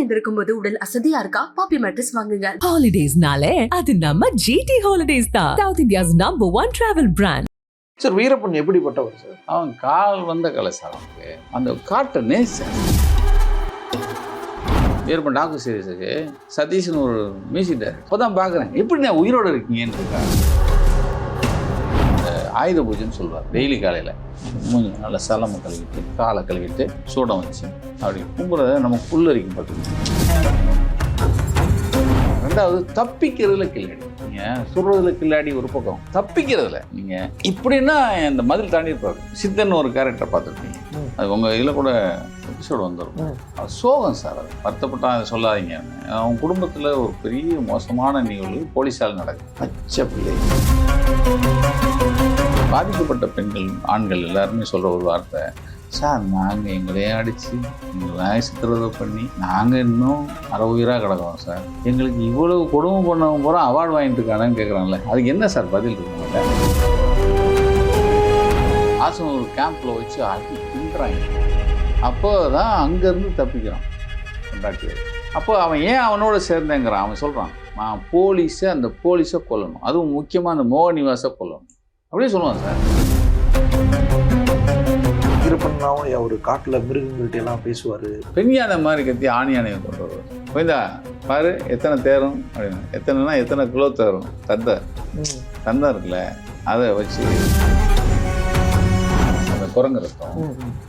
எழுந்திருக்கும் போது உடல் அசதியா இருக்கா? பாப்பி மேட்ரஸ் வாங்குங்க. ஹாலிடேஸ்னாலே அது நம்ம ஜிடி ஹாலிடேஸ் தான். South India's number one travel brand sir Veerappan எப்படிப்பட்டவர் சார்? அவன் கால் வந்த கலை சார் அவனுக்கு. அந்த காட்டை நேசன் வீரப்பன் டாக்டர் சீரியஸுக்கு சதீஷ்னு ஒரு மியூசிக் டைரக்டர் இப்போ தான் பார்க்குறேன். எப்படி நான் உயிரோடு இருக்கீங்கன்னு இருக்காங்க ஆயுத பூஜைன்னு சொல்லுவார் டெய்லி காலையில் மூஞ்சி நல்லா சலமை கழுவிட்டு காலை கழுவிட்டு சூடம் வச்சு அப்படி கும்புறத நம்ம புல்லரிக்கும் பார்த்துக்கணும். ரெண்டாவது தப்பிக்கிறதுல கில்லாடி. நீங்கள் சுடுறதுல கில்லாடி ஒரு பக்கம். தப்பிக்கிறதுல நீங்கள் இப்படின்னா இந்த மதில் தாண்டி இருப்பாரு சித்தன் ஒரு கேரக்டர் பார்த்துருப்பீங்க. அது உங்கள் இதில் கூட எபிசோடு வந்துடும். அது சோகம் சார் அது. வருத்தப்பட்டா அதை சொல்லாதீங்க. அவன் குடும்பத்தில் ஒரு பெரிய மோசமான நிகழ்வு போலீஸால் நடக்குது. பச்சை பிள்ளை. பாதிக்கப்பட்ட பெண்கள் ஆண்கள் எல்லாருமே சொல்கிற ஒரு வார்த்தை. சார் நாங்கள் எங்களையே அடித்து எங்களை சித்திரவதை பண்ணி நாங்கள் இன்னும் அரை உயிராக கிடக்கிறோம் சார். எங்களுக்கு இவ்வளவு கொடுமை பண்ணவங்க பூரா அவார்டு வாங்கிட்டு இருக்கானு கேட்குறாங்களே அதுக்கு என்ன சார் பதில் இருக்காங்க ஆசம் ஒரு கேம்பில் வச்சு அடி தின்றாங்க. அப்போ தான் அங்கேருந்து தப்பிக்கிறான் கொண்டாட்டி அப்போ அவன் ஏன் அவனோட சேர்ந்தேங்கிறான்? அவன் சொல்கிறான் நான் போலீஸை அந்த போலீஸை கொல்லணும். அதுவும் முக்கியமாக அந்த மோகனிவாசை கொல்லணும். அப்படியே சொல்லுவான் சார். வீரப்பன்னாவும் அவர் காட்டுல மிருகங்கள்ட்ட எல்லாம் பேசுவாரு. பெண் யானை மாதிரி கத்தி ஆணி யானையை கொண்டு வருவார் புரியுதா? பாரு எத்தனை தேரும் அப்படின்னு. எத்தனைனா எத்தனை கிலோ தேரும். தந்தை. தந்தை இருக்குல்ல அதை வச்சு அந்த குரங்கு ரத்தம்.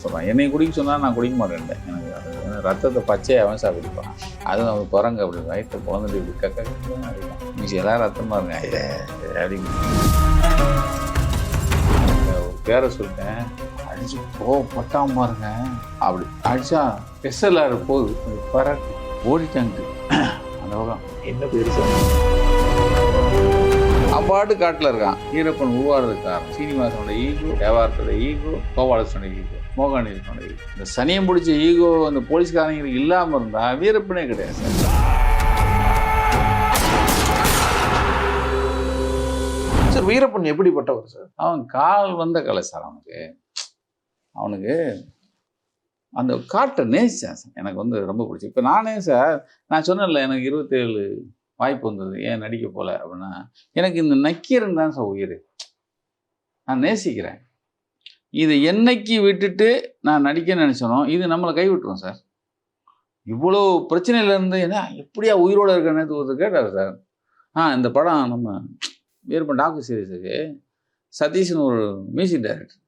சொல்கிறான் என்னை குடிக்க சொன்னால் நான் குடிக்க மாட்டேன்ட்டேன். எனக்கு அது ரத்தத்தை பச்சையை அவன் சார் குடிப்பான் அதுவும் அவன் குரங்கு அப்படி வயிற்று குழந்தைட்டு இப்படி கக்க கக்க எல்லாம் ரத்தமாக இருங்க ஒரு பேரை சொல்லிட்டேன். அடிச்சு போ பட்டாம பாருங்க. அப்படி அடிச்சா எஸ்எல்ஆர் போகுது. பறக்கு. ஓடிட்டாங்க அந்த பக்கம். என்ன பேரு சார் அப்பாட்டு காட்டில் இருக்கான். ஈரப்பன் உருவாடுறதுக்கு காரணம். சீனிவாசனோட ஈகோ தேவாரத்தோட ஈகோ கோபாலசனோட ஈகோ ஈகோ இந்த சனியம் பிடிச்ச ஈகோ அந்த போலீஸ்காரங்களுக்கு இல்லாமல் இருந்தால் வீரப்பனே கிடையாது சார் வீரப்பன் எப்படிப்பட்டவர் சார்? அவன் கால் வந்த கலை சார் அவனுக்கு. அவனுக்கு அந்த காட்டை நேசித்தேன் சார். எனக்கு வந்து ரொம்ப பிடிச்சி. இப்போ நானே சார் நான் சொன்னேன்ல எனக்கு இருபத்தேழு வாய்ப்பு வந்தது ஏன் நடிக்க போல அப்படின்னா எனக்கு இந்த நக்கீரன் தான் சார் உயிர். நான் நேசிக்கிறேன். இதை என்னைக்கு விட்டுட்டு நான் நடிக்க நினச்சனோ இது நம்மளை கைவிட்டுரும் சார். இவ்வளோ பிரச்சனையிலேருந்து என்ன எப்படியா உயிரோடு இருக்கேன்னு ஒருத்தர் கேட்டார் சார். ஆ இந்த படம் நம்ம வீரப்பன் டாக்கு சீரியஸுக்கு சதீஷ்னு ஒரு மியூசிக் டைரக்டர்.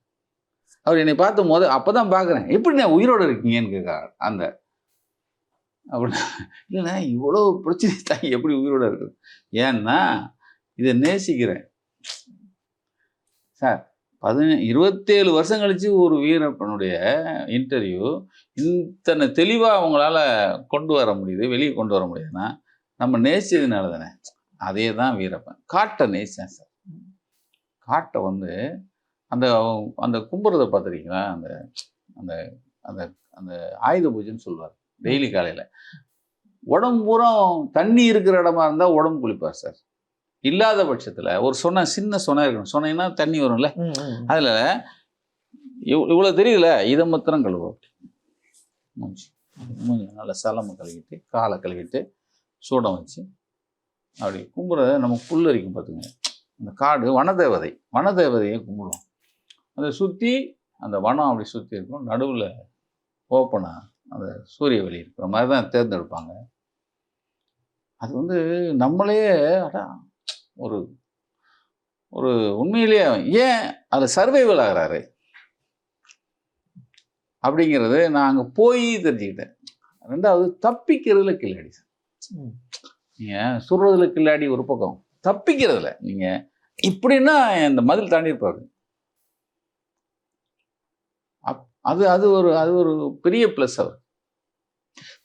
அவர் என்னை பார்த்த போது அப்போ தான் பார்க்குறேன். எப்படி நான் உயிரோடு இருக்கீங்கன்னு கேட்க அந்த. அப்படின்னா இல்லைண்ணா இவ்வளோ பிரச்சனை தான் எப்படி உயிரோடு இருக்குது ஏன்னா இதை நேசிக்கிறேன். சார் பதின இருபத்தேழு வருஷம் கழித்து ஒரு வீரப்பனுடைய இன்டர்வியூ இத்தனை தெளிவாக அவங்களால கொண்டு வர முடியுது வெளியே கொண்டு வர முடியுதுன்னா நம்ம நேசிச்சதுனால தானே அதே தான் வீரப்பன். காட்டை நேசித்தேன் சார். காட்டை வந்து அந்த அந்த கும்புறதை பார்த்துருக்கீங்களா? அந்த அந்த அந்த அந்த ஆயுத பூஜைன்னு சொல்லுவார். டெய்லி காலையில். உடம்பு பூரா தண்ணி இருக்கிற இடமா இருந்தால் உடம்பு குளிப்பார் சார். இல்லாத பட்சத்தில் ஒரு சொன்ன சின்ன சொன்ன இருக்கணும். சொன்னீங்கன்னா தண்ணி வரும்ல. அதில் இவ் இவ்வளோ தெரியுதுல இதை மாத்திரம் கழுவோம் மூஞ்சி. மூஞ்சி நல்லா சலமை கழுவிட்டு காலை கழுவிட்டு சூடம் வச்சு அப்படி கும்பிட்றத நம்ம புல்லரிக்கும் பார்த்துங்க அந்த காடு வனதேவதை வனதேவதையை கும்பிடுவோம். அதை சுற்றி அந்த வனம் அப்படி சுற்றி இருக்கும். நடுவில் ஓப்பனாக அந்த சூரிய வெளி இருக்கிற மாதிரி தான் தேர்ந்தெடுப்பாங்க. அது வந்து நம்மளே அடா ஒரு ஒரு உண்மையிலேயே ஏன் அதில் சர்வைவல் ஆகிறாரு? அப்படிங்கிறது நான் அங்கே போய் தெரிஞ்சுக்கிட்டேன். ரெண்டாவது தப்பிக்கிறதுல கில்லாடி சார் நீங்கள் சுடுறதுல கில்லாடி ஒரு பக்கம். தப்பிக்கிறதுல. நீங்கள் இப்படின்னா இந்த மதில் தாண்டி இருப்பாரு அப்- அது அது ஒரு அது ஒரு பெரிய ப்ளஸ் அவர்.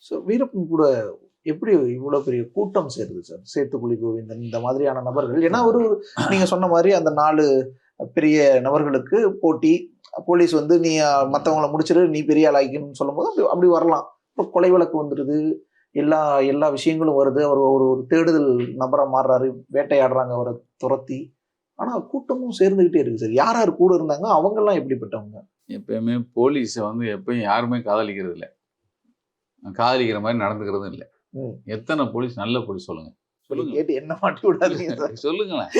ஸோ வீரப்பன் கூட எப்படி இவ்வளோ பெரிய கூட்டம் சேருது சார் சேத்துக்குழி கோவிந்தன் இந்த மாதிரியான நபர்கள். ஏன்னா ஒரு நீங்கள் சொன்ன மாதிரி அந்த நாலு பெரிய நபர்களுக்கு போட்டி போலீஸ் வந்து நீ மற்றவங்கள முடிச்சிரு நீ பெரிய ஆள் ஆகிக்கணும்னு சொல்லும்போது அப்படி அப்படி வரலாம். இப்போ கொலை வழக்கு வந்துடுது எல்லா எல்லா விஷயங்களும் வருது. அவர் ஒரு ஒரு தேடுதல் நபரா மாறுறாரு. வேட்டையாடுறாங்க அவரை துரத்தி. ஆனா கூட்டமும் சேர்ந்துகிட்டே இருக்கு சார். யார் யார் கூட இருந்தாங்க அவங்கெல்லாம் எப்படிப்பட்டவங்க? எப்பயுமே போலீஸை வந்து எப்பயும் யாருமே காதலிக்கிறது இல்லை. காதலிக்கிற மாதிரி நடந்துக்கிறதும் இல்லை. எத்தனை போலீஸ் நல்ல போலீஸ் சொல்லுங்க. சொல்லி சொல்லுங்க. கேட்டு என்ன மாட்டி விடாதீங்க சொல்லுங்களேன்.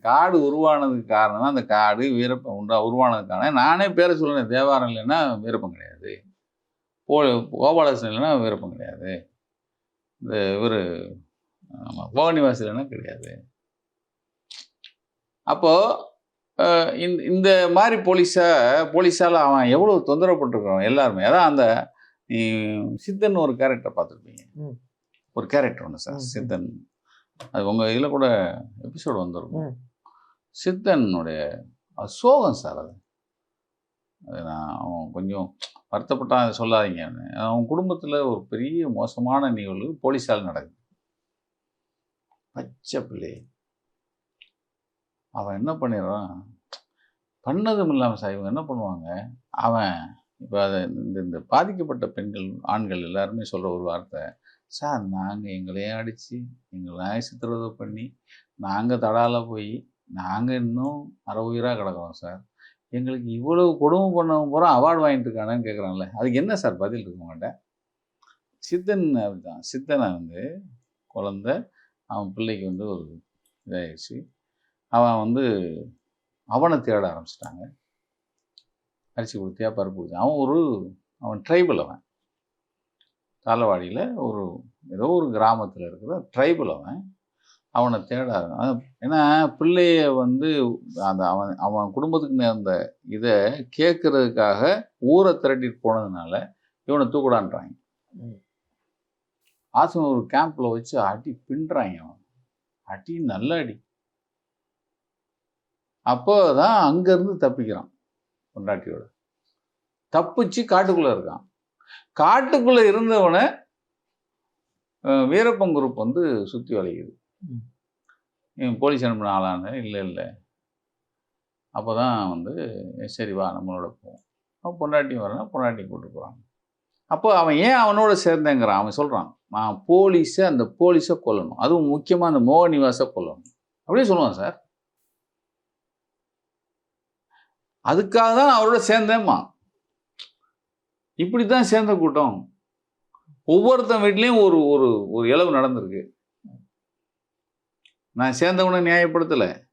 காடு உருவானதுக்கு காரணம் அந்த காடு வீரப்பன் உண்டா உருவானதுக்கான நானே பேரை சொல்லுறேன் தேவாரம் இல்லைன்னா வீரப்பன் கிடையாது. போ கோபாலகிருஷ்ணன் இல்லைன்னா வீரப்பன் கிடையாது. இந்த இவர் பவனிவாசி இல்லைன்னா கிடையாது அப்போ அஹ், இந்த இந்த மாதிரி போலீஸை போலீஸால் அவன் எவ்வளோ தொந்தரவுப்பட்டிருக்கான் எல்லாருமே அதான் அந்த நீ சித்தன் ஒரு கேரக்டர் பார்த்துருப்பீங்க. ஒரு கேரக்டர் ஒன்று சார். சித்தன் அது உங்கள் இதில் கூட எபிசோடு வந்திருக்கும். சித்தனுடைய சோகம் சார் அது நான் அவன் கொஞ்சம் வருத்தப்பட்டான் அதை சொல்லாதீங்க அவன் குடும்பத்தில் ஒரு பெரிய மோசமான நிகழ்வு போலீஸால் நடக்குது. பச்சை பிள்ளை. அவன் என்ன பண்ணிடுறான்? பண்ணதும் இல்லாமல் சார் இவங்க என்ன பண்ணுவாங்க? அவன் இப்போ அதை இந்த இந்த பாதிக்கப்பட்ட பெண்கள் ஆண்கள் எல்லாருமே சொல்கிற ஒரு வார்த்தை. சார் நாங்கள் எங்களையே அடித்து எங்களையே சித்திரவதை பண்ணி நாங்கள் தடால போய் நாங்கள் இன்னும் அற உயிராக கிடக்கிறோம் சார். எங்களுக்கு இவ்வளவு கொடுமை பண்ணவன் பூரா அவார்டு வாங்கிட்டு இருக்கானேன்னு கேட்குறான்ல அதுக்கு என்ன சார் பதில் இருக்க மாட்டேன் சித்தன் அப்படிதான் சித்தனை வந்து குழந்த அவன் பிள்ளைக்கு வந்து ஒரு இதாகிடுச்சு அவன் வந்து அவனை தேட ஆரம்பிச்சிட்டாங்க. அரிசி கொடுத்தியா பருப்பு கொடுத்தியா? அவன் ஒரு அவன் ட்ரைபிள் அவன். தாளவாடியில் ஒரு ஏதோ ஒரு கிராமத்தில் இருக்கிற ட்ரைபிள் அவன். அவனை தேட ஆரம்பி- அவன் ஏன்னா பிள்ளைய வந்து அந்த அவன் அவன் குடும்பத்துக்கு நேர்ந்த இதை கேட்கறதுக்காக ஊரை திரட்டிட்டு போனதுனால இவனை தூக்குடான்றாங்க. ஆசன் ஒரு கேம்ப்ல வச்சு அடி பின்றாங்க அவன். அடி நல்ல அடி. அப்போதான் அங்கேருந்து தப்பிக்கிறான் பொண்டாட்டியோட. தப்பிச்சு காட்டுக்குள்ளே இருக்கான். காட்டுக்குள்ளே இருந்தவனை வீரப்பன் குரூப் வந்து சுற்றி வளைக்குது. ம். இவன் போலீஸ் அனுப்பின ஆளான? இல்லை இல்லை. அப்போ தான் வந்து சரி வா நம்மளோட போவோம். அவன் பொண்டாட்டி வரனா பொண்டாட்டி கூட்டு போகிறாங்க அப்போ அவன் ஏன் அவனோட சேர்ந்தேங்கிறான்? அவன் சொல்கிறான் நான் போலீஸை அந்த போலீஸை கொல்லணும். அதுவும் முக்கியமாக அந்த மோகனிவாசை கொல்லணும். அப்படியே சொல்லுவான் சார். அதுக்காக தான் நான் அவரோட சேர்ந்தேம்மா. இப்படி தான் சேர்ந்த கூட்டம். ஒவ்வொருத்தன் வீட்லேயும் ஒரு ஒரு ஒரு இளவு நடந்திருக்கு. நான் சேர்ந்தவனை நியாயப்படுத்தலை.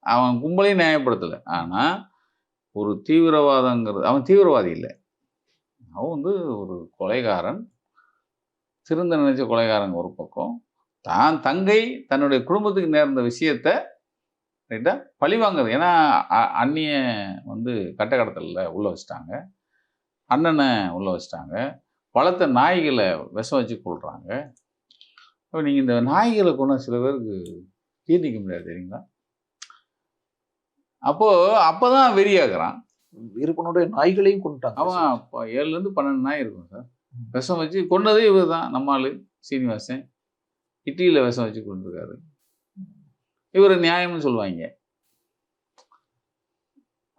அவன் கும்பலையும் நியாயப்படுத்தலை. ஆனால் ஒரு தீவிரவாதங்கிறது அவன் தீவிரவாதி இல்லை. அவன் வந்து ஒரு கொலைகாரன். திருந்த நினைச்ச கொலைகாரங்க ஒரு பக்கம். தான் தங்கை தன்னுடைய குடும்பத்துக்கு நேர்ந்த விஷயத்த ரைட்டா பழி வாங்குறது. ஏன்னா அ- அண்ணிய வந்து கட்டக்கடத்தலில் உள்ளே வச்சுட்டாங்க. அண்ணனை உள்ளே வச்சுட்டாங்க. வளர்த்த நாய்களை விஷம் வச்சு கொள்கிறாங்க இப்போ நீங்கள் இந்த நாய்களை கொண்டு சில பேருக்கு ஜீர்ணிக்க முடியாது தெரியுங்களா? அப்போது அப்போ தான் வெறியாகிறான் வீரப்பனுடைய நாய்களையும் கொண்டுட்டாங்க அவன் இப்போ ஏழுலேருந்து பன்னெண்டு நாய் இருக்கும் சார். விஷம் வச்சு கொண்டதே இவர் தான் நம்மாள் சீனிவாசன். இட்லியில் விஷம் வச்சு கொண்டிருக்காரு இவர் நியாயம்னு சொல்லுவாங்க.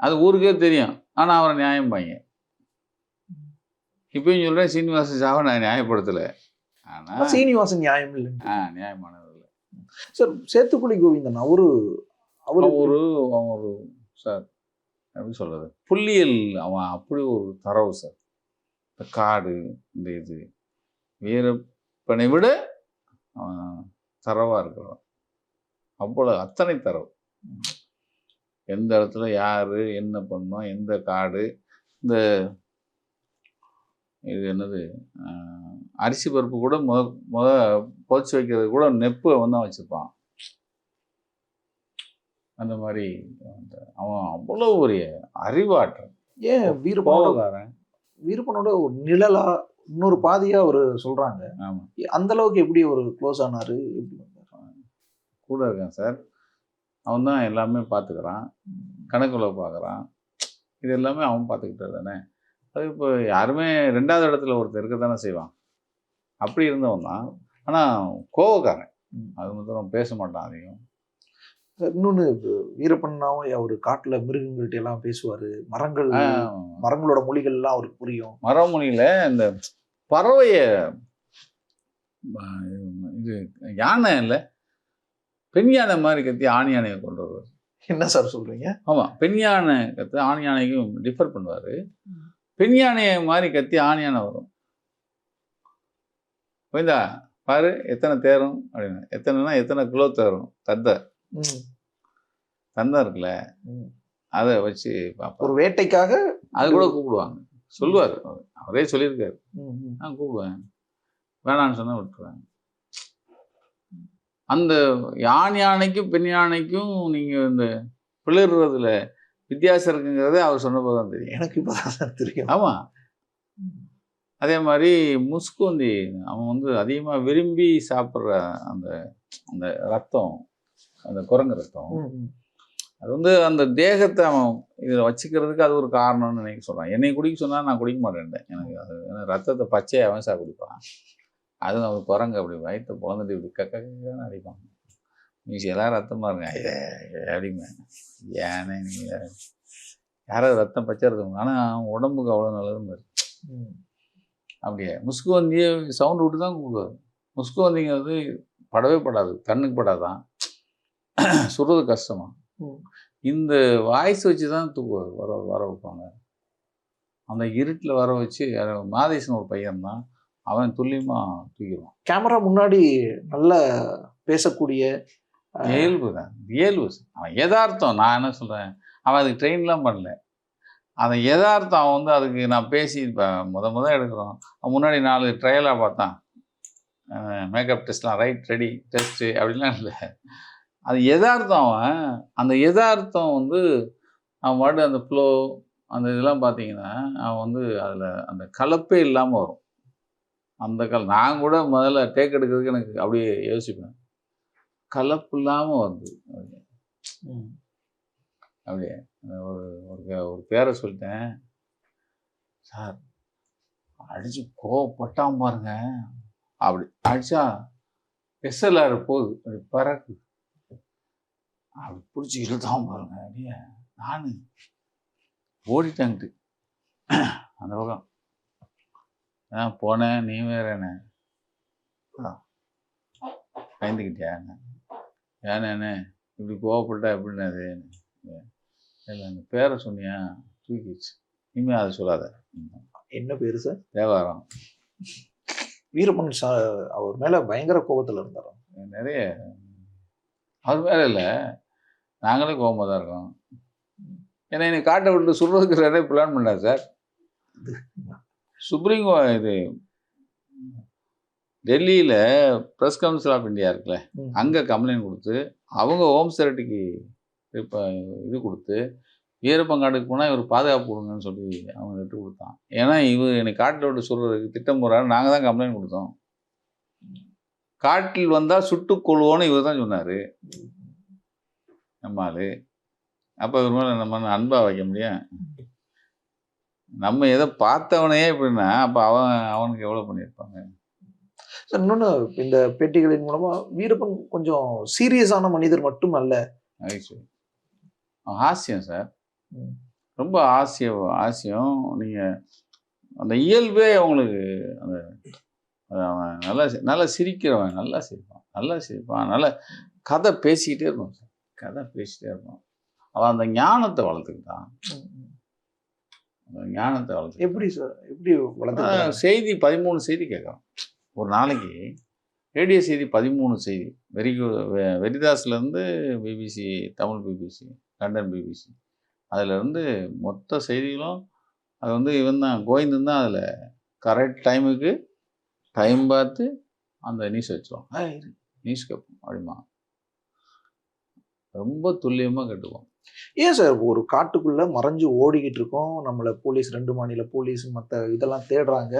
அது ஊருக்கே தெரியும் ஆனால் அவரை நியாயம்பாங்க. இப்பயும் சொல்கிறேன் சீனிவாசன் சாவை நான் நியாயப்படுத்தலை. ஆனால் சீனிவாசன் நியாயம் இல்லை ஆ நியாயமானது. சார் சேத்துக்குழி கோவிந்தன் அவரு அவர் ஒரு அவன் ஒரு சார் எப்படி சொல்கிறது புள்ளியல் அவன் அப்படி ஒரு தரவு சார். இந்த காடு இந்த இது. வீரப்பனை விட அவன் தரவாக இருக்கிறான் அவ்வளோ அத்தனை தரவு. எந்த இடத்துல யார் என்ன பண்ணோம் எந்த காடு இந்த இது என்னது? அரிசி பருப்பு கூட முத முத புதைச்சி வைக்கிறது கூட நெப்பை வந்து அவன் வச்சுப்பான். அந்த மாதிரி அவன் அவ்வளோ ஒரு அறிவாற்றல். ஏன் வீரப்பனோட கோபக்காரன் வீரப்பனோட ஒரு நிழலா இன்னொரு பாதியா அவரு சொல்றாங்க. ஆமாம் அந்த அளவுக்கு எப்படி ஒரு க்ளோஸ் ஆனாரு? எப்படி? கூட இருக்கான் சார். அவன் தான் எல்லாமே பார்த்துக்கிறான். கணக்குள்ள பார்க்குறான். இது எல்லாமே அவன் பார்த்துக்கிட்டது தானே? அது இப்போ யாருமே ரெண்டாவது இடத்துல ஒருத்தர் இருக்க தானே செய்வான் அப்படி இருந்தவன் தான். ஆனால் கோவக்காரன். அது மாத்திரம் பேச மாட்டான் அதிகம். இன்னொன்னு வீரப்பன்னாவும் அவரு காட்டுல மிருகங்கள்ட்ட எல்லாம் பேசுவாரு. மரங்கள் மரங்களோட மொழிகள் எல்லாம் அவருக்கு புரியும். மரமுனியில் இந்த பறவைய இது யானை இல்லை. பெண் யானை மாதிரி கத்தி ஆண் யானையை கொண்டு வருவார். என்ன சார் சொல்றீங்க? ஆமாம் பெண் யானை கத்து ஆண் யானைக்கும் டிஃபர் பண்ணுவார். பெண் யானையை மாதிரி கத்தி ஆண் யானை வரும். கோவிந்தா பாரு எத்தனை தேரும் அப்படின்னு. எத்தனைனா எத்தனை கிலோ தேரும். தந்தை. ம், தந்தை இருக்குல்ல. அதை வச்சு ஒரு வேட்டைக்காக அது கூட கூப்பிடுவாங்க. சொல்லுவார். அவரே சொல்லியிருக்காரு. நான் கூப்பிடுவேன். வேணான்னு சொன்னா விட்டுருவேன். அந்த யான் யானைக்கும் பெண் யானைக்கும் நீங்க இந்த பிளறுறதுல வித்தியாசம் இருக்குங்கிறதே அவர் சொன்னப்போ தான் தெரியும் எனக்கு இப்பதான் சார் தெரியும் ஆமா அதே மாதிரி முஸ்குந்தி அவன் வந்து அதிகமா விரும்பி சாப்பிட்ற அந்த அந்த ரத்தம் அந்த குரங்கு ரத்தம். அது வந்து அந்த தேகத்தை அவன் இதில் வச்சுக்கிறதுக்கு அது ஒரு காரணம்னு நினைக்க சொல்கிறான் என்னை குடிக்க சொன்னால் நான் குடிக்க மாட்டேன்ட்டேன் எனக்கு அது ஏன்னா ரத்தத்தை பச்சையை அவன் சார் குடிப்பான் அதுவும் அவன் குரங்கு அப்படி வயிற்று பிறந்துட்டு இப்படி கக்க அடிப்பான் மீசி எல்லாம் ரத்தமாக இருங்க ஏ அப்படிமே ஏனே நீங்கள் யாராவது ரத்தம் பச்சை ரத்தம் ஆனால் அவன் உடம்புக்கு அவ்வளோ நல்லதுன்னு பாரு. ம். அப்படியே முஸ்கு வந்தியே சவுண்டு விட்டு தான் கூப்பிடுவார் முஸ்கு வந்திங்கிறது படவே படாது. கண்ணுக்கு படாதான். சுடுறது கஷ்டமா. ம். இந்த வாய்ஸ் வச்சு தான் தூக்குவார். வர வர வைப்பாங்க. அந்த இருட்டில் வர வச்சு மாதேசன் ஒரு பையன் தான். அவன் துல்லியமாக தூக்கிடுவான். கேமரா முன்னாடி நல்ல பேசக்கூடிய இயல்பு தான். இயல்பு. அவன் எதார்த்தம் நான் என்ன சொல்கிறேன் அவன் அதுக்கு ட்ரெயின்லாம் பண்ணல. அந்த எதார்த்தம் அவன் வந்து அதுக்கு நான் பேசி இப்போ முத முத எடுக்கிறோம். அவன் முன்னாடி நாலு ட்ரையலாக பார்த்தான். மேக்கப் டெஸ்ட்லாம் ரைட் ரெடி டெஸ்ட்டு அப்படிலாம் இல்லை. அது எதார்த்தம் அவன். அந்த எதார்த்தம் வந்து அவன் பாட்டு அந்த ஃப்ளோ அந்த இதெல்லாம் பார்த்தீங்கன்னா அவன் வந்து அதில் அந்த கலப்பே இல்லாமல் வரும். அந்த கல் நான் கூட முதல்ல டேக் எடுக்கிறதுக்கு எனக்கு அப்படியே யோசிப்பேன். கலப்பு இல்லாமல் வந்து ம். அப்படியே. ஒரு ஒரு ஒரு பேரை சொல்லிட்டேன். சார் அடிச்சு கோவப்பட்டான் பாருங்க. அப்படி அடிச்சா எஸ்எல்ஆர் போகுது. அப்படி பறக்கு அப்படி பிடிச்சி இழுத்தான் பாருங்க. அப்படியே நான் ஓடிட்டாங்கிட்டு அந்த பக்கம். நான் போனேன். நீ வேற என்ன? பயந்துக்கிட்டியா? ஏன்னு இப்படி கோவப்பட்டா எப்படின்னு அது இல்லை அந்த பேரை சொன்னியா? தூக்கிடுச்சு. இனிமே அதை சொல்லாத. என்ன பேரு சார் தேவாரம். வீரப்பன் சா அவர் மேல பயங்கர கோபத்துல இருந்தாராம் நிறைய. அவர் மேலே இல்லை. நாங்களே கோபமாக தான் இருக்கோம். ஏன்னா என்னை காட்டை விட்டு சுடுறதுக்கு நிறைய பிளான் பண்ணார் சார் சுப்ரீம் இது டெல்லியில் ப்ரெஸ் கவுன்சில் ஆஃப் இந்தியா இருக்குல்ல. அங்கே கம்ப்ளைண்ட் கொடுத்து அவங்க ஹோம் செக்ரட்டரிக்கு இது கொடுத்து வீரப்பங்காட்டுக்கு போனால் இவர் பாதுகாப்பு கொடுங்கன்னு சொல்லி அவங்க லெட்டர் கொடுத்தான். ஏன்னா இவர் என்னை காட்டில் விட்டு சொல்கிறதுக்கு திட்டம் போடுறாரு நாங்கள் தான் கம்ப்ளைண்ட் கொடுத்தோம். காட்டில் வந்தால் சுட்டுக் கொள்வோன்னு இவர் தான் சொன்னார். நம்ம ஆளு. அப்போ இவர் மேலே நம்ம அன்பாக வைக்க முடியும்? நம்ம எதை பார்த்தவனையே இப்படின்னா அப்போ அவன் அவனுக்கு எவ்வளோ பண்ணியிருப்பாங்க? சார் இன்னொன்னு இந்த பேட்டிகளின் மூலமா வீரப்பன் கொஞ்சம் சீரியஸான மனிதர் மட்டும் அல்ல ஹாஸ்யம் சார். ரொம்ப ஆசியம் ஆசியம். நீங்கள் அந்த இயல்பே அவங்களுக்கு அந்த அவன் நல்லா நல்லா சிரிக்கிறவன் நல்லா சிரிப்பான் நல்லா சிரிப்பான் நல்லா கதை பேசிக்கிட்டே இருப்பான் சார். கதை பேசிக்கிட்டே இருப்பான். அவன் அந்த ஞானத்தை வளர்த்துக்கிட்டான். அந்த ஞானத்தை வளர்த்து எப்படி சார்? எப்படி வளர்த்து செய்தி பதிமூணு செய்தி கேட்குறான். ஒரு நாளைக்கு ரேடியோ செய்தி பதிமூணு செய்தி. வெரி வெரிதாஸ்லேருந்து BBC Tamil BBC London BBC அதிலிருந்து மொத்த செய்திகளும் அது வந்து இவன் தான் கோவிந்தன் தான் அதில் கரெக்ட் டைமுக்கு டைம் பார்த்து அந்த நியூஸ் வச்சிருவான். நியூஸ் கேட்போம் அப்படிமா ரொம்ப துல்லியமாக கட்டுவோம் ஏன் சார் ஒரு காட்டுக்குள்ளே மறைஞ்சு ஓடிக்கிட்டு இருக்கோம் நம்மளை போலீஸ் ரெண்டு மாநில போலீஸ் மற்ற இதெல்லாம் தேடுறாங்க.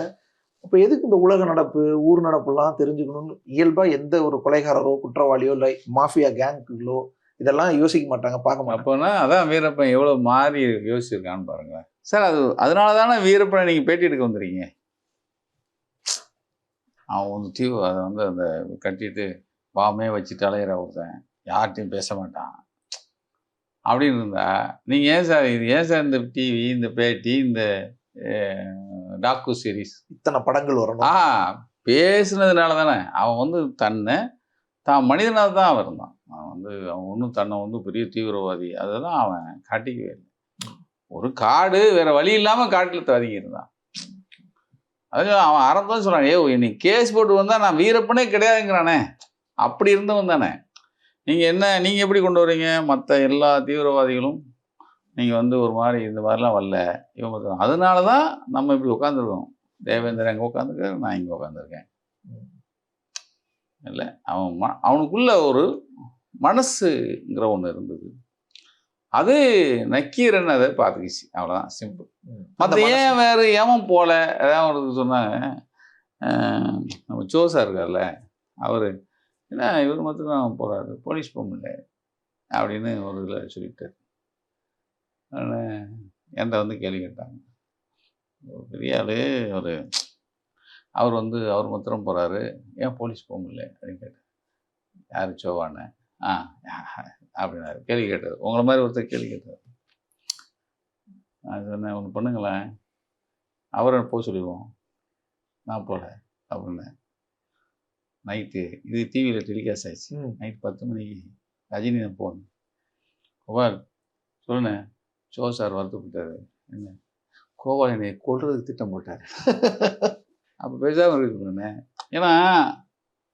அப்போ எதுக்கு இந்த உலக நடப்பு ஊர் நடப்புலாம் தெரிஞ்சுக்கணும்னு இயல்பாக எந்த ஒரு கொலைகாரரோ குற்றவாளியோ இல்லை மாஃபியா கேங்குகளோ இதெல்லாம் யோசிக்க மாட்டாங்க பார்க்க மாட்டாங்க. அப்போனா அதான் வீரப்பன் எவ்வளோ மாறி யோசிச்சிருக்கான்னு பாருங்களேன். சார் அது அதனால தானே வீரப்பனை நீங்கள் பேட்டி எடுக்க வந்துருக்கீங்க? அவன் வந்து தீவு அதை வந்து அந்த கட்டிட்டு பாமே வச்சுட்டு அலையிற ஒருத்தன் யார்கிட்டையும் பேச மாட்டான். அப்படின்னு இருந்தா நீங்கள் ஏன் சார் இது ஏன் சார் இந்த டிவி இந்த பேட்டி இந்த டாக்கு சீரிஸ். இத்தனை படங்கள் வரணும். ஆ பேசுனதுனால தானே அவன் வந்து தன்னை தான் மனிதனாக தான் அவன் இருந்தான். அவன் வந்து அவன் ஒன்றும் தன்னை வந்து பெரிய தீவிரவாதி. அதெல்லாம் அவன் காட்டிக்கவே இல்லை. ஒரு காடு வேற வழி இல்லாமல் காட்டில் தவறி இருந்தான். அது அவன் ஆரம்பம் சொல்கிறான் ஏ நீ கேஸ் போட்டு வந்தால் நான் வீரப்பனே கிடையாதுங்கிறானே. அப்படி இருந்தவன் தானே. நீங்கள் என்ன நீங்கள் எப்படி கொண்டு வரீங்க? மற்ற எல்லா தீவிரவாதிகளும் நீங்கள் வந்து ஒரு மாதிரி இந்த மாதிரிலாம் வரல. இவங்க தான். அதனால தான் நம்ம இப்படி உட்காந்துருக்கோம் தேவேந்திரன் அங்கே உட்காந்துருக்காரு நான் இங்கே உட்காந்துருக்கேன் இல்லை அவன் ம அவனுக்குள்ள ஒரு மனசுங்கிற ஒன்று இருந்தது. அது நக்கீரன் அதை பார்த்துக்கிச்சு. அவ்வளோதான் சிம்பிள். மற்ற ஏன் வேறு ஏன் போல? அதான் ஒரு சொன்னாங்க நம்ம ஜோசா இருக்கார்ல அவர் என்ன இவர் மட்டும் தான் போகிறாரு போலீஸ் போக முடியல அப்படின்னு ஒரு இதில் சொல்லிட்டார். என்கிட்ட வந்து கேள்வி கேட்டாங்க? பெரிய ஆள் ஒரு அவர் வந்து அவர் மாத்திரம் போகிறாரு ஏன் போலீஸ் போக முடியல? அப்படின்னு கேட்டார். யார் சோவான ஆ அப்படின்னாரு. கேள்வி கேட்டார். உங்களை மாதிரி ஒருத்தர் கேள்வி கேட்டார். நான் சொன்னேன் ஒன்று பண்ணுங்களேன். அவரை போக சொல்லிடுவோம். நான் போகல அப்படின்னேன் நைட்டு இது டிவியில் டெலிகாஸ்ட் ஆயிடுச்சு. நைட் பத்து மணிக்கு ரஜினி போகணும். கோபால் சொல்லுண்ணே. சோ சார் வருத்தப்பட்டாரு என்ன? கோபால் என்னை கொல்றதுக்கு திட்டம் போட்டார். அப்போ பேசாமல் இருக்குதுண்ணே ஏன்னா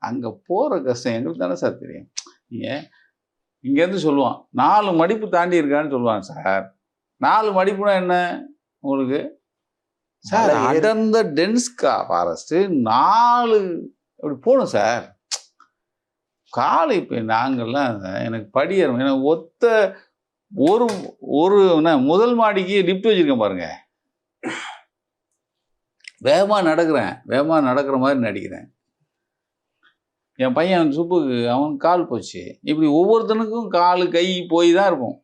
அங்கே போகிற கஷ்டம் எங்களுக்கு தானே சார் தெரியும். நீங்கள் இங்கேருந்து சொல்லுவான் நாலு மடிப்பு தாண்டி இருக்கான்னு சொல்லுவான் சார். நாலு மடிப்புனா என்ன உங்களுக்கு? சார் அடர்ந்த டென்ஸ்கா ஃபாரஸ்ட்டு நாலு அப்படி போகணும் சார். காலை இப்போ நாங்கள்லாம் எனக்கு படி ஏறும். எனக்கு ஒத்த ஒரு ஒரு என்ன முதல் மாடிக்கு லிஃப்ட் வச்சுருக்கேன் பாருங்க. வேகமாக நடக்கிறேன். வேகமாக நடக்கிற மாதிரி நடிக்கிறேன். என் பையன் சுப்புக்கு அவன் கால் போச்சு. இப்படி ஒவ்வொருத்தனுக்கும் கால் கை போய் தான் இருக்கும்.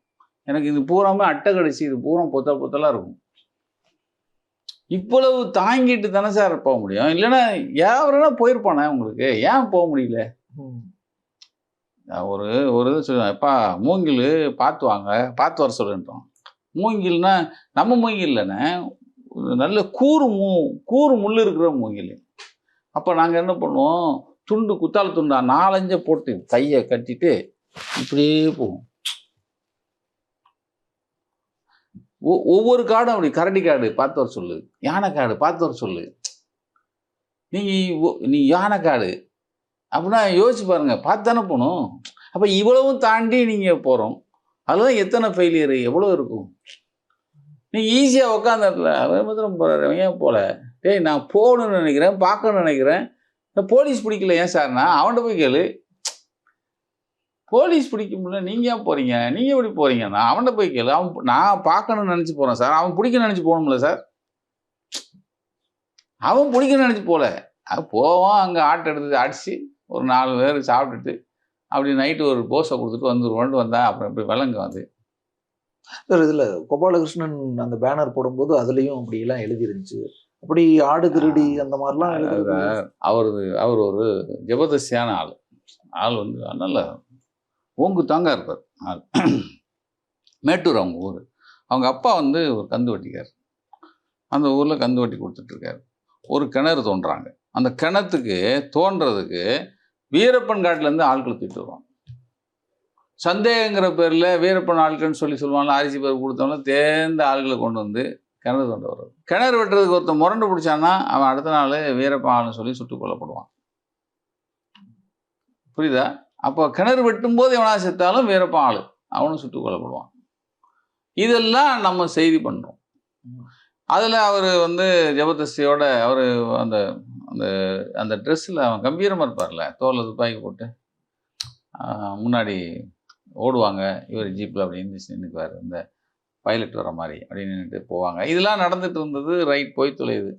எனக்கு இது பூராமே அட்டை கடைசி இது பூரா பொத்தல் பொத்தலாக இருக்கும். இவ்வளவு தாங்கிட்டு தானே சார் போக முடியும்? இல்லைன்னா யாருன்னா போயிருப்பானே உங்களுக்கு. ஏன் போக முடியல? ஒரு ஒரு இது சொல்லுவேன் எப்பா மூங்கில் பார்த்து வாங்க பார்த்து வர சொல்லுன்றோம் மூங்கில்னா நம்ம மூங்கில் இல்லைண்ணே. நல்ல கூறு மூ கூறு முள் இருக்கிற மூங்கில். அப்போ நாங்கள் என்ன பண்ணுவோம்? துண்டு குத்தால துண்டா நாலஞ்ச போட்டு கையை கட்டிட்டு இப்படியே போவோம். ஒ- ஒவ்வொரு காடும் அப்படி கரடி காடு பார்த்து வர சொல்லு யானை காடு பார்த்து வர சொல்லு. நீ நீ யானை காடு அப்படின்னா யோசிச்சு பாருங்கள் பார்த்து தானே போகணும். அப்போ இவ்வளவும் தாண்டி நீங்கள் போகிறோம் அதுதான் எத்தனை ஃபெயிலியர் எவ்வளோ இருக்கும்? நீங்கள் ஈஸியாக உட்காந்த அவன் மாத்திரம் போகிறாரு ஏன் போகல. டேய் நான் போகணும்னு நினைக்கிறேன் பார்க்கணும்னு நினைக்கிறேன். இந்த போலீஸ் பிடிக்கல ஏன் சார்னா அவன்கிட்ட போய் கேளு. போலீஸ் பிடிக்க முடியல நீங்கள் ஏன் போகிறீங்க நீங்கள் எப்படி போகிறீங்க நான் அவன்கிட்ட போய் கேளு. அவன் நான் பார்க்கணும்னு நினச்சி போகிறேன் சார் அவன் பிடிக்க நினச்சி போகணும்ல சார் அவன் பிடிக்கணும்னு நினச்சி போகல. அது போவான் அங்கே ஆட்டை எடுத்து அடித்து ஒரு நாலு பேர் சாப்பிட்டுட்டு அப்படி நைட்டு ஒரு போஸை கொடுத்துட்டு வந்துருவோன்ட்டு வந்தா அப்புறம் இப்படி விலங்கு வந்து சார் இதுல கோபாலகிருஷ்ணன் அந்த பேனர் போடும்போது அதுலயும் அப்படி எல்லாம் எழுதி இருந்துச்சு அப்படி ஆடு திருடி அந்த மாதிரிலாம் அவரது அவர் ஒரு ஜபதஸ்தியான ஆள். ஆள் வந்து நல்ல ஓங்கு தாங்க இருப்பார் ஆள். மேட்டூர் அவங்க ஊர். அவங்க அப்பா வந்து ஒரு கந்து வெட்டிக்கார் அந்த ஊரில் கந்து வெட்டி கொடுத்துட்ருக்காரு ஒரு கிணறு தோண்டுறாங்க. அந்த கிணத்துக்கு தோன்றதுக்கு வீரப்பன் காட்டிலேருந்து ஆட்கள் தூக்கிட்டு வருவான். சந்தேகங்கிற பேரில் வீரப்பன் ஆட்கள்னு சொல்லி சொல்லுவாங்க அரிசி பேர் கொடுத்தோம்னா தேர்ந்த ஆள்களை கொண்டு வந்து கிணறு கொண்டு வர்றது. கிணறு வெட்டுறதுக்கு ஒருத்தன் முரண்டு பிடிச்சான்னா அவன் அடுத்த நாள் வீரப்பன் ஆளுன்னு சொல்லி சுட்டுக் கொல்லப்படுவான். புரியுதா? அப்போ கிணறு வெட்டும்போது எவனா செத்தாலும் வீரப்பன் ஆள். அவனும் சுட்டுக் கொல்லப்படுவான். இதெல்லாம் நம்ம செய்தி பண்ணுறோம் அதில் அவர் வந்து ஜபதஸ்தியோட அவர் அந்த அந்த அந்த ட்ரெஸ்ஸில் அவன் கம்பீரமாக இருப்பார்ல தோலில் துப்பாக்கி போட்டு. முன்னாடி ஓடுவாங்க இவர் ஜீப்பில் அப்படி இருந்துச்சு நின்றுக்குவார் இந்த பைலட் வர மாதிரி அப்படி நின்றுட்டு போவாங்க. இதெல்லாம் நடந்துட்டு இருந்தது ரைட் போய் தொலையுது.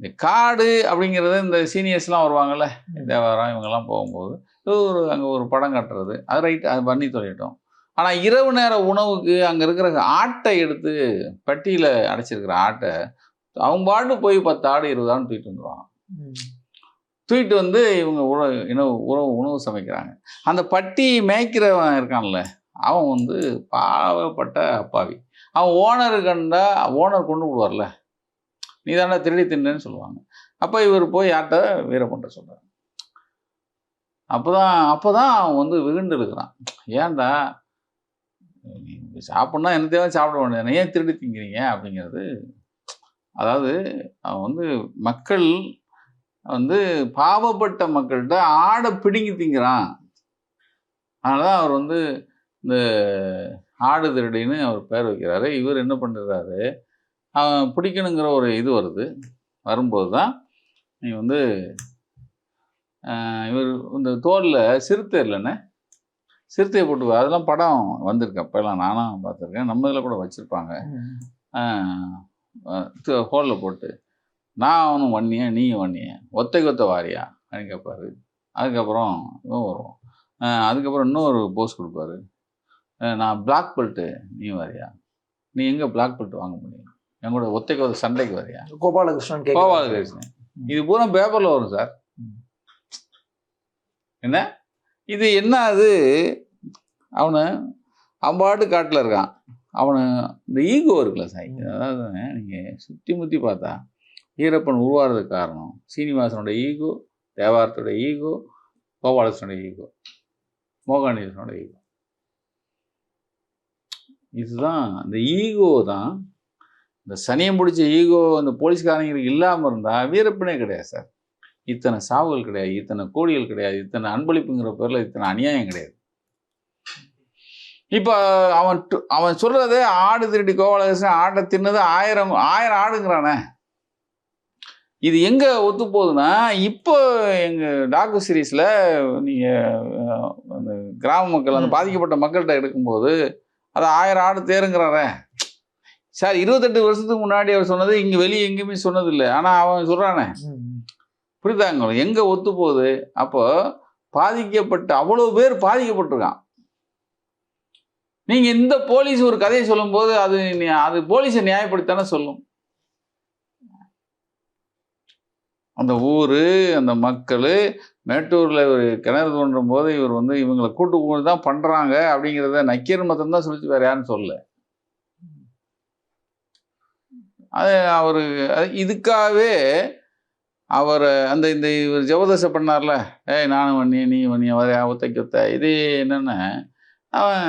இந்த காடு அப்படிங்கிறது இந்த சீனியர்ஸ்லாம் வருவாங்கல்ல தேவாரம் இவங்கெல்லாம் போகும்போது இது ஒரு அங்கே ஒரு படம் கட்டுறது அது ரைட் அது பண்ணி தொலையிட்டோம். ஆனால் இரவு நேர உணவுக்கு அங்கே இருக்கிற ஆட்டை எடுத்து பட்டியில் அடைச்சிருக்கிற ஆட்டை அவங்க பாட்டு போய் பத்து ஆடு இருபது ஆடு தூக்கிட்டு வந்துடுவாங்க ம். தூக்கிட்டு வந்து இவங்க உணவு உணவு உணவு உணவு சமைக்கிறாங்க. அந்த பட்டி மேய்க்கிறவன் இருக்கான்ல அவன் வந்து பாவப்பட்ட அப்பாவி. அவன் ஓனர் கண்டா ஓனர் கொண்டு விடுவார்ல. நீ தாண்டா திருடி தின்னேன்னு சொல்லுவாங்க. அப்போ இவர் போய் யார்கிட்ட வீரப்பண்ட சொல்கிறார் அப்போ தான் அப்போ தான் அவன் வந்து விகுண்டு இருக்கிறான். ஏன்டா நீ சாப்பிட்னா என்ன தேவை சாப்பிட வேண்டியது ஏன் திருடி திங்கிறீங்க? அப்படிங்கிறது அதாவது அவன் வந்து மக்கள் வந்து பாவப்பட்ட மக்கள்கிட்ட ஆடை பிடுங்கி திங்கிறான். அதனால தான் அவர் வந்து இந்த ஆடு திருடின்னு அவர் பேர் வைக்கிறாரு. இவர் என்ன பண்ணுறாரு அவன் பிடிக்கணுங்கிற ஒரு இது வருது. வரும்போது தான் நீ வந்து இவர் இந்த தோலில் சிறுத்தை இல்லைண்ணே? சிறுத்தையை போட்டு அதெல்லாம் படம் வந்திருக்கு அப்போல்லாம். நானும் பார்த்துருக்கேன். நம்ம இதில் கூட வச்சுருப்பாங்க. ஹோலில் போட்டு நான் அவனும் வன்னியா நீயும் வன்னிய ஒத்த வாரியா? அப்படின்னு கேட்பாரு அதுக்கப்புறம் இவன் வருவான். ஆஹ் அதுக்கப்புறம் இன்னொரு போஸ் கொடுப்பாரு. நான் பிளாக் பெல்ட்டு நீ வரியா? நீ எங்கே பிளாக் பெல்ட் வாங்க முடியும்? என் கூட ஒத்தைக்கு ஒத்த சண்டைக்கு வரியா? கோபாலகிருஷ்ணன். கோபாலகிருஷ்ணன். இது பூரா பேப்பரில் வரும் சார். என்ன? இது என்ன அது? அவனு அம்பாட்டு காட்டில் இருக்கான். அவனு இந்த ஈகோ இருக்குல்ல சார் அதாவது நீங்கள் சுற்றி முற்றி பார்த்தா ஈரப்பன் உருவாகிறதுக்கு காரணம் சீனிவாசனோட ஈகோ தேவாரத்தோட ஈகோ கோபாலகிருஷ்ணனோட ஈகோ மோகானேசனோட ஈகோ. இதுதான் இந்த ஈகோ தான் இந்த சனியம் பிடிச்ச ஈகோ அந்த போலீஸ்காரங்களுக்கு இல்லாமல் இருந்தால் வீரப்பனே கிடையாது சார். இத்தனை சாவுகள் கிடையாது இத்தனை கோடிகள் கிடையாது இத்தனை அன்பளிப்புங்கிற பேரில் இத்தனை அநியாயம் கிடையாது. இப்போ அவன் டு- அவன் சொல்றதே ஆடு திருடி கோபாலகிருஷ்ணன் ஆட்டை தின்னது ஆயிரம் ஆயிரம் ஆடுங்கிறானே. இது எங்க ஒத்து போகுதுன்னா இப்போ எங்க டாக்கு சீரீஸ்ல நீங்க அஹ், அந்த கிராம மக்கள் அந்த. பாதிக்கப்பட்ட மக்கள்கிட்ட எடுக்கும்போது அது ஆயிரம் ஆடு தேருங்கிறாரே. சார் இருபத்தெட்டு வருஷத்துக்கு முன்னாடி அவர் சொன்னது இங்க வெளியே எங்கேயுமே சொன்னது இல்லை ஆனா அவன் ம். புரியுதாங்க எங்க ஒத்து போகுது அப்போ பாதிக்கப்பட்ட அவ்வளவு பேர் பாதிக்கப்பட்டிருக்கான். நீங்கள் இந்த போலீஸ் ஒரு கதையை சொல்லும்போது அது அது போலீஸை நியாயப்படுத்தானே சொல்லும். அந்த ஊர் அந்த மக்கள் மேட்டூரில் ஒரு கிணறு தோன்றும் போது இவர் வந்து இவங்களை கூட்டு போய் தான் பண்ணுறாங்க அப்படிங்கிறத நக்கீர் மதம் தான் சொல்லிச்சு வேறு யாரும் சொல்லல. அது அவர் இதுக்காகவே அவர் அந்த இந்த இவர் ஜெபதசை பண்ணார்ல. ஏய் நானும் வண்ணிய நீ வண்ணிய வரையா ஒத்தைக்கு ஒத்த இது என்னென்ன? அவன்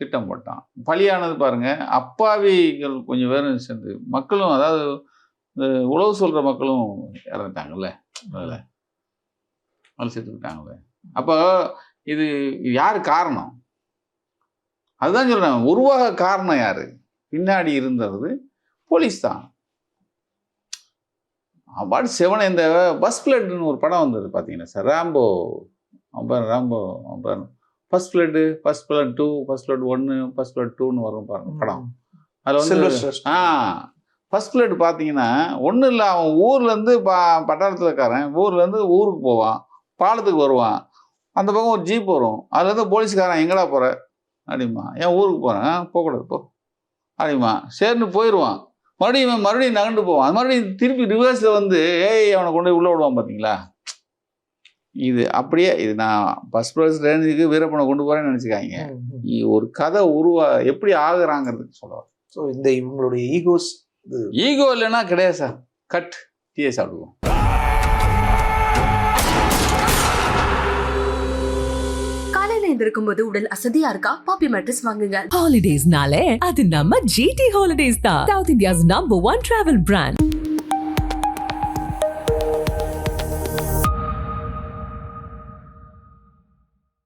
திட்டம் போட்டான். பலியானது பாருங்கள் அப்பாவிகள் கொஞ்சம் பேரும் சேர்ந்து மக்களும் அதாவது இந்த உழவு சொல்கிற மக்களும் இறந்துட்டாங்கல்ல. அதில் அதில் செத்துக்கிட்டாங்கல்ல அப்போ இது யார் காரணம்? அதுதான் சொல்கிறேன் உருவாக காரணம் யார்? பின்னாடி இருந்தது போலீஸ் தான். அவார்டு செவன் இந்த பஸ் பிளட்னு ஒரு படம் வந்தது பார்த்தீங்கன்னா சார் ராம்போ அம்பர் Rambo amber first blood first blood two first blood ஒன்று ஃபர்ஸ்ட் ஃப்ளட் டூன்னு வரும் பாருங்க படம். அதில் வந்து. ஆ ஃபர்ஸ்ட் ஃப்ளட் பார்த்தீங்கன்னா ஒன்றும் இல்லை அவன் ஊர்லேருந்து பா பட்டாளத்தில் இருக்காரன் ஊர்லேருந்து ஊருக்கு போவான் பாலத்துக்கு வருவான். அந்த பக்கம் ஒரு ஜீப் வரும். அதுலேருந்து போலீஸ்காரன் எங்கடா போகிற அப்படிமா என் ஊருக்கு போகிறேன் போகக்கூடாது போ. அப்படிமா சரின்னு போயிடுவான் மறுபடியும் மறுபடியும் நகண்டு போவான். மறுபடியும் திருப்பி ரிவர்ஸில் வந்து ஏய் அவனை கொண்டு போய் உள்ளே விடுவான் பார்த்தீங்களா இது அப்படியே இது நான் ஃபஸ்ட் ப்ரைஸ் ரேஞ்சுக்கு வீரப்பனை கொண்டு போகிறேன்னு நினச்சிக்காங்க. ஒரு கதை உருவா எப்படி ஆகுறாங்கிறதுக்கு சொல்லுவார் ஸோ இந்த இவங்களுடைய ஈகோஸ் ஈகோ இல்லைன்னா கிடையாது சார். கட் டீயை சாப்பிடுவோம். காலையில எந்திருக்கும் போது உடல் அசதியா இருக்கா? பாப்பி மேட்ரஸ் வாங்குங்க. Holidays nale, அது நம்ம GT Holidays தான். South India's number one travel brand.